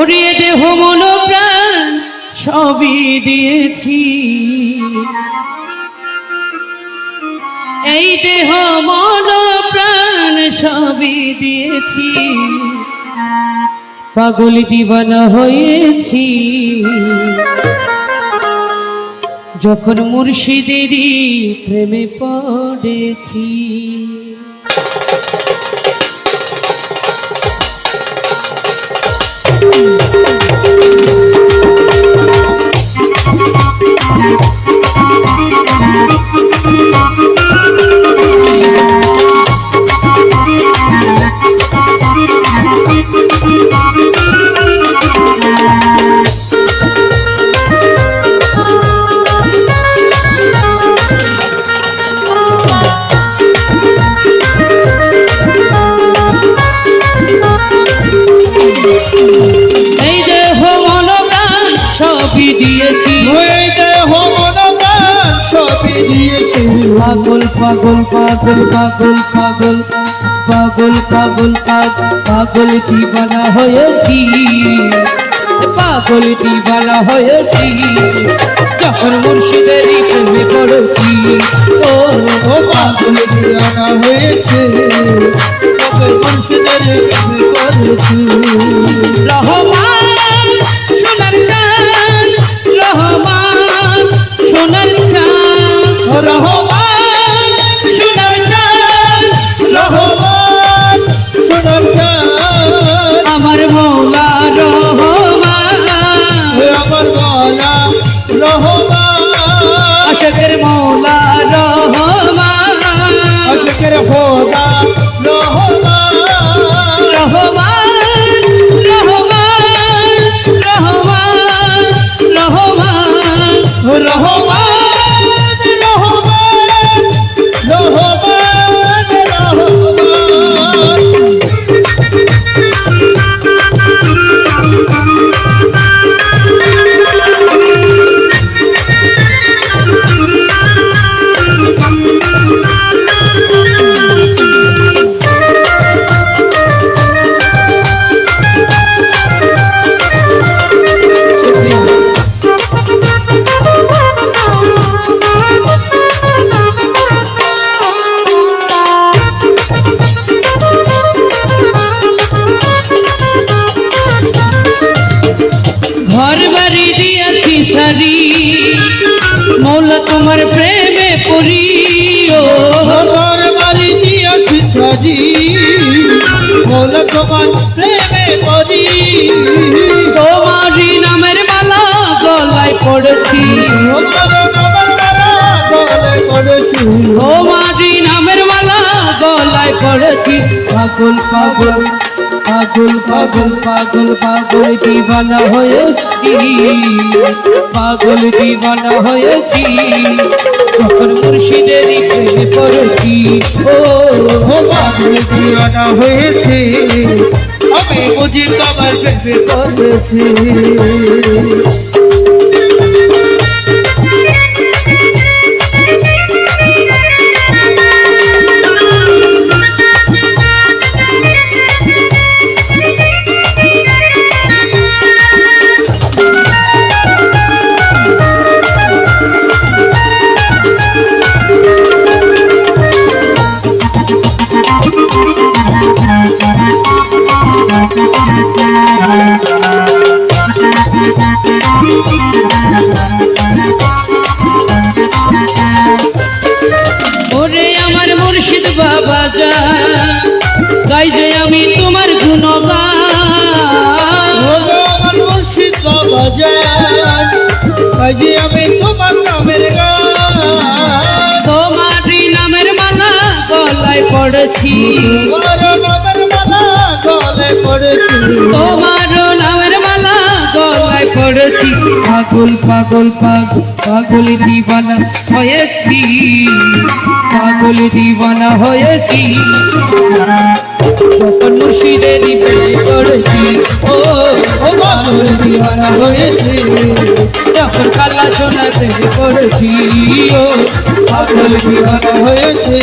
উড়িয়ে দেহ মন প্রাণ সবই দিয়েছি। এই দেহ মন প্রাণ সবই দিয়েছি। পাগল দিবানা হয়েছি। যখন মুর্শিদেরই প্রেমে পড়েছি। দিয়েছি পাগল পাগল পাগল পাগল পাগল পাগল পাগল পাগল দিবানা হয়েছি। পাগল দিবানা হয়েছি, যখন মুর্শিদেরই প্রেমে পড়েছি। ও পাগল দিয়ানা হয়েছে তবে মুর্শিদের প্রেমে পড়েছি। রহমান। আশকের মৌলা রহমান। আজকের খোদা ঘর বাড়ি দিয়াছি সারি মৌলা তোমার প্রেমে পড়ি ও। আমার বাড়ি দিয়েছি ছাড়ি বলে তোমার প্রেমে পড়ি। তোমারই নামের মালা গলায় পড়েছি। আমার আমার মারা বলে করেছি তোমারই নামের মালা গলায় পড়েছি। পাগল পাগল। পাগল পাগল পাগল পাগল দিবানা হয়েছি। পাগল দিবানা হয়েছি। যখন মুর্শিদের প্রেমে পড়েছি ও পাগল দিবানা হয়েছে। আমি বুঝি তোমার প্রেমে পড়েছি। গাই যে আমি তোমার গুণগান। মুর্শিদ বাবা যান কাজে আমি তোমার নামের গান। তোমারই নামের মালা গলায় পড়েছি। তোমার নামের মালা গলে পড়েছি। তোমার নামের মালা গলায় পড়েছি পাগল পাগল পাগল পাগল দিবানা হয়েছি। পাগল দিবানা হয়েছি। প্রেমে ও ও প্রেমে হয়েছে।